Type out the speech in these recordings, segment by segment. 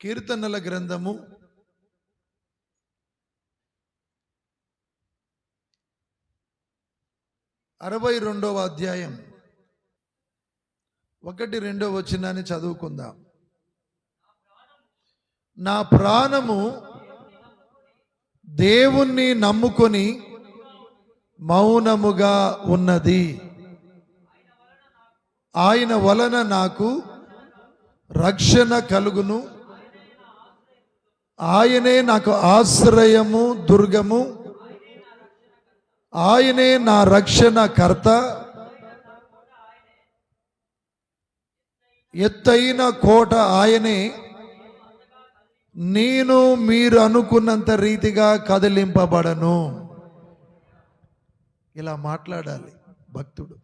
కీర్తనల గ్రంథము. అరవై రెండవ అధ్యాయం. ఒకటి రెండవ వచ్చినాన్ని చదువుకుందాం. నా ప్రాణము దేవుణ్ణి నమ్ముకొని మౌనముగా ఉన్నది. ఆయన వలన నాకు రక్షణ కలుగును. ఆయనే నాకు ఆశ్రయము దుర్గము. ఆయనే నా రక్షణ కర్త ఎత్తైన కోట ఆయనే. నేను మీరు అనుకున్నంత రీతిగా కదిలింపబడను. ఇలా మాట్లాడాలి భక్తుడు.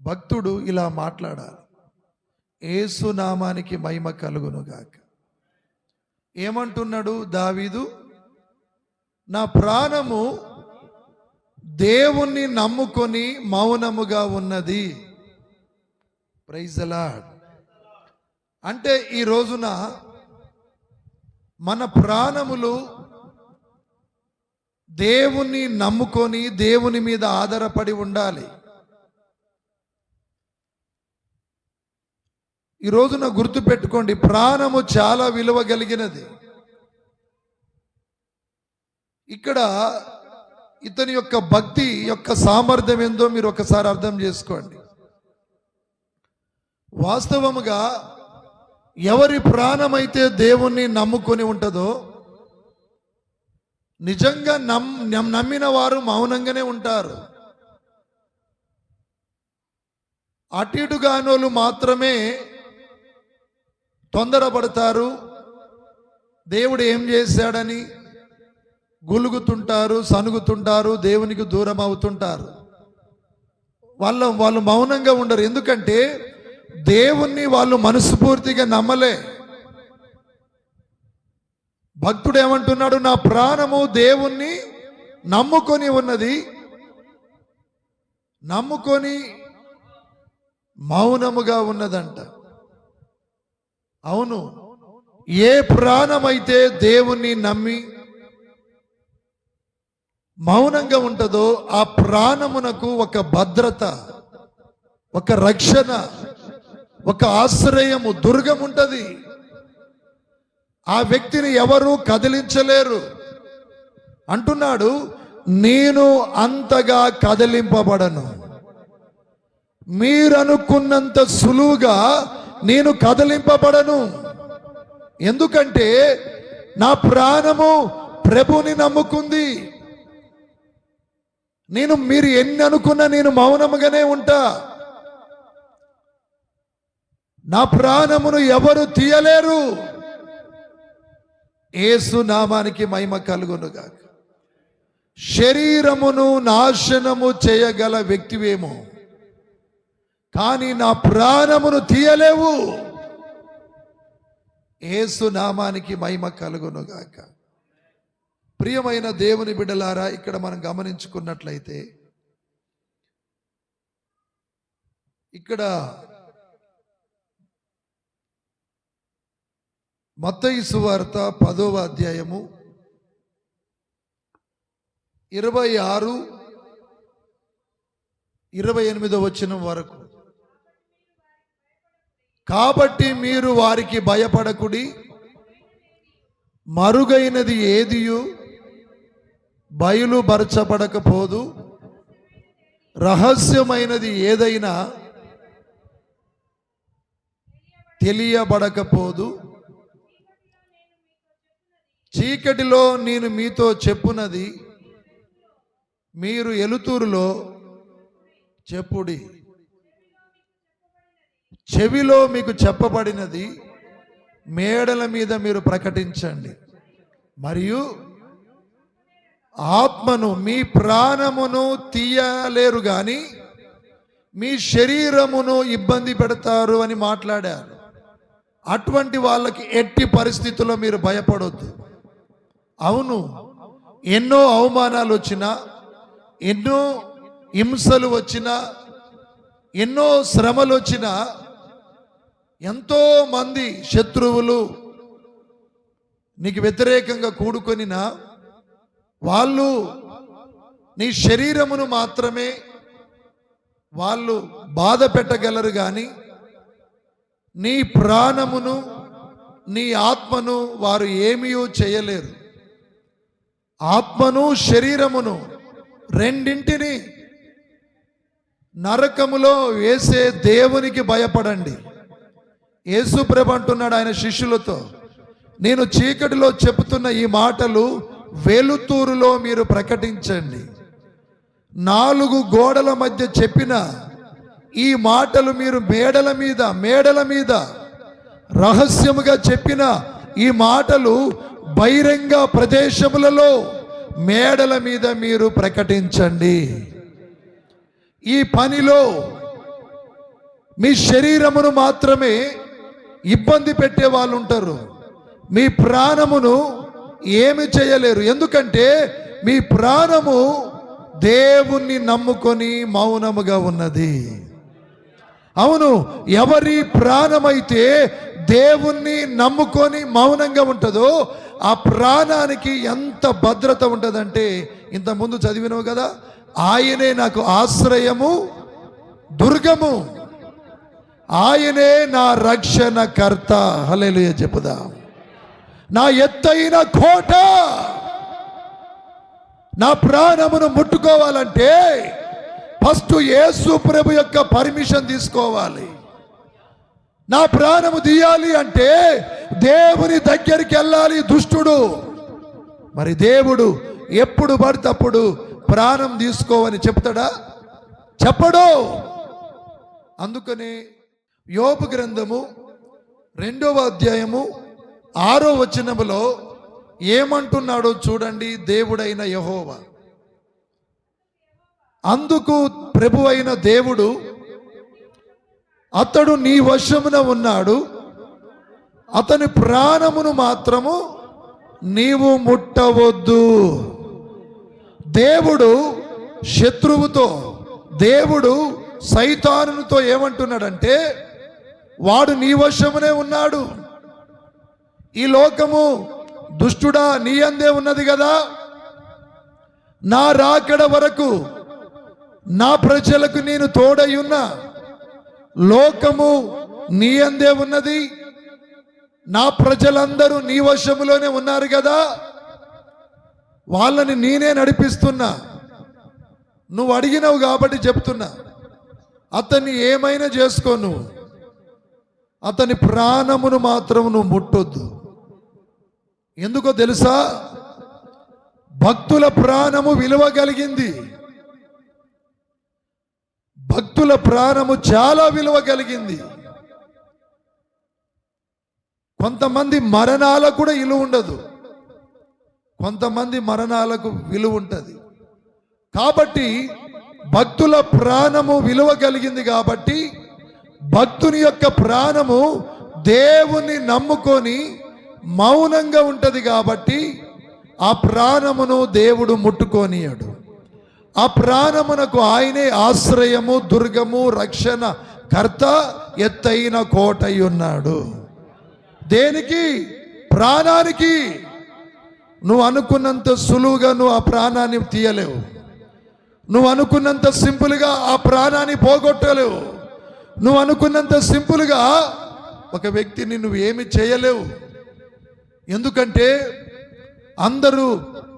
భక్తుడు ఇలా మాట్లాడాలి. ఏసునామానికి మహిమ కలుగునుగాక. ఏమంటున్నాడు దావీదు? నా ప్రాణము దేవుణ్ణి నమ్ముకొని మౌనముగా ఉన్నది. ప్రైజలాడ్ అంటే ఈ రోజున మన ప్రాణములు దేవుణ్ణి నమ్ముకొని దేవుని మీద ఆధారపడి ఉండాలి. ఈ రోజున గుర్తు పెట్టుకోండి ప్రాణము చాలా విలువ కలిగినది ఇక్కడ ఇతని యొక్క భక్తి యొక్క సామర్థ్యం ఏందో మీరు ఒకసారి అర్థం చేసుకోండి. వాస్తవముగా ఎవరి ప్రాణమైతే దేవుణ్ణి నమ్ముకొని ఉంటుందో నిజంగా నమ్ నమ్మిన వారు మౌనంగానే ఉంటారు. అటు ఇటు మాత్రమే తొందరపడతారు. దేవుడు ఏం చేశాడని గులుగుతుంటారు సనుగుతుంటారు దేవునికి దూరం అవుతుంటారు వాళ్ళ వాళ్ళు మౌనంగా ఉండరు. ఎందుకంటే దేవుణ్ణి వాళ్ళు మనస్ఫూర్తిగా నమ్మలే. భక్తుడు ఏమంటున్నాడు? నా ప్రాణము దేవుణ్ణి నమ్ముకొని ఉన్నది. నమ్ముకొని మౌనముగా ఉన్నదంట. అవును. ఏ ప్రాణమైతే దేవుణ్ణి నమ్మి మౌనంగా ఉంటుందో ఆ ప్రాణమునకు ఒక భద్రత ఒక రక్షణ ఒక ఆశ్రయము దుర్గం ఉంటుంది. ఆ వ్యక్తిని ఎవరు కదిలించలేరు. అంటున్నాడు నేను అంతగా కదిలింపబడను. మీరనుకున్నంత సులువుగా నేను కదలింపబడను. ఎందుకంటే నా ప్రాణము ప్రభుని నమ్ముకుంది. నేను మీరు ఎన్ని అనుకున్నా నేను మౌనముగానే ఉంటా. నా ప్రాణమును ఎవరు తీయలేరు. ఏసు నామానికి మహిమ కలుగునుగాక. శరీరమును నాశనము చేయగల వ్యక్తివేమో. కానీ నా ప్రాణమును తీయలేవు. ఏసు నామానికి మహిమ కలుగునుగాక. ప్రియమైన దేవుని బిడ్డలారా ఇక్కడ మనం గమనించుకున్నట్లయితే ఇక్కడ మత్తయి వార్త పదవ అధ్యాయము ఇరవై ఆరు ఇరవై ఎనిమిదో వచ్చిన వరకు. కాబట్టి మీరు వారికి భయపడకుడి. మరుగైనది ఏదియు? బయలుపరచబడకపోదు. రహస్యమైనది ఏదైనా తెలియబడకపోదు. చీకటిలో నేను మీతో చెప్పునది మీరు ఎలుతూరులో చెప్పుడి. చెవిలో మీకు చెప్పబడినది మేడల మీద మీరు ప్రకటించండి. మరియు ఆత్మను మీ ప్రాణమును తీయలేరు కానీ మీ శరీరమును ఇబ్బంది పెడతారు అని మాట్లాడారు. అటువంటి వాళ్ళకి ఎట్టి పరిస్థితుల్లో మీరు భయపడొద్దు. అవును ఎన్నో అవమానాలు వచ్చినా ఎన్నో హింసలు వచ్చినా ఎన్నో శ్రమలు వచ్చినా ఎంతో మంది శత్రువులు నీకు వ్యతిరేకంగా కూడుకొనిన వాళ్ళు నీ శరీరమును మాత్రమే వాళ్ళు బాధ పెట్టగలరు కానీ నీ ప్రాణమును నీ ఆత్మను వారు ఏమీ చేయలేరు. ఆత్మను శరీరమును రెండింటిని నరకములో వేసే దేవునికి భయపడండి. యేసుప్రభు అంటున్నాడు ఆయన శిష్యులతో నేను చీకటిలో చెబుతున్న ఈ మాటలు వెలుతూరులో మీరు ప్రకటించండి. నాలుగు గోడల మధ్య చెప్పిన ఈ మాటలు మీరు మేడల మీద మేడల మీద రహస్యముగా చెప్పిన ఈ మాటలు బహిరంగ ప్రదేశములలో మేడల మీద మీరు ప్రకటించండి. ఈ పనిలో మీ శరీరమును మాత్రమే ఇబ్బంది పెట్టే వాళ్ళు ఉంటారు. మీ ప్రాణమును ఏమి చేయలేరు. ఎందుకంటే మీ ప్రాణము దేవుణ్ణి నమ్ముకొని మౌనముగా ఉన్నది. అవును ఎవరి ప్రాణమైతే దేవుణ్ణి నమ్ముకొని మౌనంగా ఉంటుందో ఆ ప్రాణానికి ఎంత భద్రత ఉంటుందంటే ఇంతకుముందు చదివినావు కదా ఆయనే నాకు ఆశ్రయము దుర్గము. ఆయనే నా రక్షణ కర్త హలేలుయ చెప్పుదా. నా ఎత్తైన కోట. నా ప్రాణమును ముట్టుకోవాలంటే ఫస్ట్ యేసు ప్రభు యొక్క పర్మిషన్ తీసుకోవాలి. నా ప్రాణము తీయాలి అంటే దేవుని దగ్గరికి వెళ్ళాలి దుష్టుడు. మరి దేవుడు ఎప్పుడు పడితప్పుడు ప్రాణం తీసుకోవని చెప్తాడా? చెప్పడు. అందుకని యోపు గ్రంథము రెండవ అధ్యాయము ఆరో వచనములో ఏమంటున్నాడో చూడండి దేవుడైన యహోవా. అందుకు ప్రభు అయిన దేవుడు అతడు నీ వశమున ఉన్నాడు అతని ప్రాణమును మాత్రము నీవు ముట్టవద్దు. దేవుడు శత్రువుతో దేవుడు సైతానుతో ఏమంటున్నాడంటే వాడు నీ వశమునే ఉన్నాడు. ఈ లోకము దుష్టుడా నీ అందే ఉన్నది కదా. నా రాకడ వరకు నా ప్రజలకు నేను తోడై లోకము నీ అందే ఉన్నది. నా ప్రజలందరూ నీ వశములోనే ఉన్నారు కదా. వాళ్ళని నేనే నడిపిస్తున్నా. నువ్వు అడిగినావు కాబట్టి చెప్తున్నా. అతన్ని ఏమైనా చేసుకో నువ్వు. అతని ప్రాణమును మాత్రం నువ్వు ముట్టొద్దు. ఎందుకో తెలుసా? భక్తుల ప్రాణము విలువ కలిగింది. భక్తుల ప్రాణము చాలా విలువ కలిగింది. కొంతమంది మరణాలకు కూడా విలువ ఉండదు. కొంతమంది మరణాలకు విలువ ఉంటుంది. కాబట్టి భక్తుల ప్రాణము విలువ కలిగింది కాబట్టి భక్తుని యొక్క ప్రాణము దేవుని నమ్ముకొని మౌనంగా ఉంటుంది కాబట్టి ఆ ప్రాణమును దేవుడు ముట్టుకోనియాడు. ఆ ప్రాణమునకు ఆయనే ఆశ్రయము దుర్గము రక్షణ కర్త ఎత్తైన కోటై ఉన్నాడు. దేనికి? ప్రాణానికి. నువ్వు అనుకున్నంత సులువుగా నువ్వు ఆ ప్రాణాన్ని తీయలేవు. నువ్వు అనుకున్నంత సింపుల్గా ఆ ప్రాణాన్ని పోగొట్టలేవు. నువ్వు అనుకున్నంత సింపుల్గా ఒక వ్యక్తిని నువ్వు ఏమి చేయలేవు. ఎందుకంటే అందరూ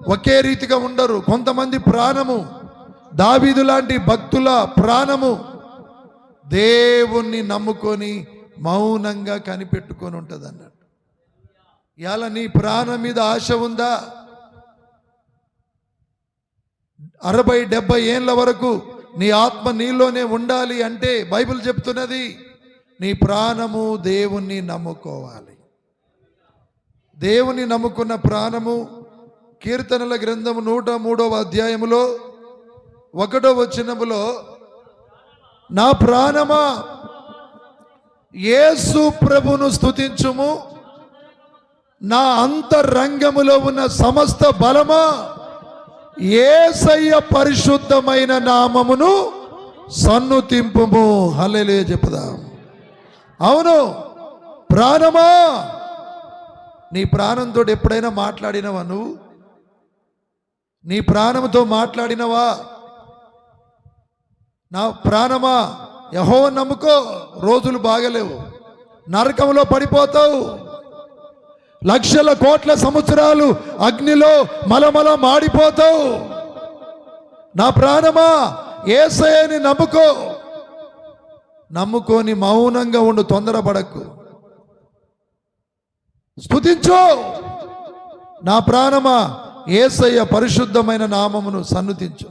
ఒకే రీతిగా ఉండరు. కొంతమంది ప్రాణము దావీదు లాంటి భక్తుల ప్రాణము దేవుణ్ణి నమ్ముకొని మౌనంగా కనిపెట్టుకొని ఉంటుంది అన్నట్టు ఇవాళ నీ ప్రాణం మీద ఆశ ఉందా? అరవై డెబ్బై ఏళ్ళ వరకు నీ ఆత్మ నీలోనే ఉండాలి అంటే బైబిల్ చెప్తున్నది నీ ప్రాణము దేవుణ్ణి నమ్ముకోవాలి. దేవుని నమ్ముకున్న ప్రాణము కీర్తనల గ్రంథము నూట మూడవ అధ్యాయములో ఒకటో వచనములో నా ప్రాణమా? యేసు ప్రభును స్తుతించుము నా అంతరంగములో ఉన్న సమస్త బలమా? ఏసయ్య పరిశుద్ధమైన నామమును సన్నుతింపుము. హల్లెలూయా చెప్పుదాం. అవును. ప్రాణమా? నీ ప్రాణంతో ఎప్పుడైనా మాట్లాడినవా నువ్వు? నీ ప్రాణంతో మాట్లాడినవా? నా ప్రాణమా? యహో నమ్ముకో. రోజులు బాగలేవు. నరకంలో పడిపోతావు. లక్షల కోట్ల సంవత్సరాలు అగ్నిలో మలమల మాడిపోతావు. నా ప్రాణమా ఏసయని నమ్ముకో. నమ్ముకొని మౌనంగా ఉండు తొందరపడకు. స్థుతించు నా ప్రాణమా ఏసయ్య పరిశుద్ధమైన నామమును సన్నుతించు.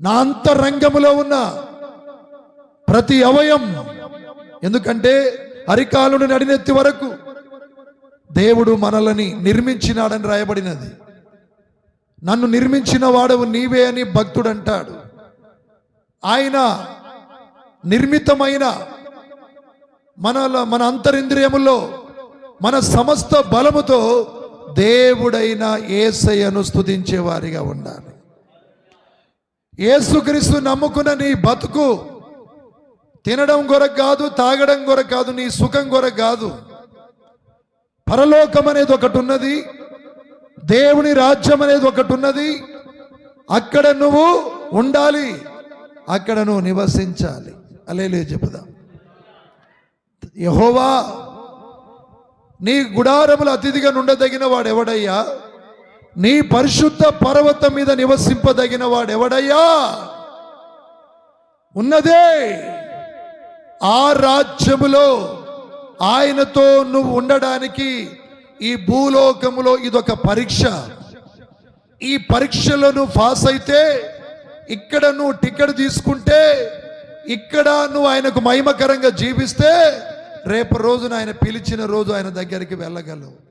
నా అంతరంగములో ఉన్న ప్రతి అవయం ఎందుకంటే అరికాలుని నడినెత్తి వరకు దేవుడు మనలని నిర్మించినాడని రాయబడినది. నన్ను నిర్మించిన వాడవు నీవే అని భక్తుడు అంటాడు ఆయన నిర్మితమైన మనల మన అంతరింద్రియములో మన సమస్త బలముతో దేవుడైన ఏసయ్యను స్తుతించే వారిగా ఉండాలి. ఏసుక్రీస్తు నమ్ముకున్న నీ బతుకు తినడం కొరకు కాదు తాగడం కొరకు కాదు నీ సుఖం కొరకు కాదు. పరలోకం అనేది ఒకటి ఉన్నది. దేవుని రాజ్యం అనేది ఒకటి ఉన్నది. అక్కడ నువ్వు ఉండాలి. అక్కడ నువ్వు నివసించాలి. అలేలే చెప్పుదాం. యహోవా నీ గుడారముల అతిథిగా నుండదగిన వాడు ఎవడయ్యా నీ పరిశుద్ధ పర్వతం మీద నివసింపదగిన వాడు ఎవడయ్యా ఉన్నదే ఆ రాజ్యములో ఆయనతో నువ్వు ఉండడానికి ఈ భూలోకములో ఇదొక పరీక్ష. ఈ పరీక్షలో నువ్వు పాస్ అయితే ఇక్కడ నువ్వు టికెట్ తీసుకుంటే ఇక్కడ నువ్వు ఆయనకు మహిమకరంగా జీవిస్తే రేపు రోజున ఆయన పిలిచిన రోజు ఆయన దగ్గరికి వెళ్ళగలవు.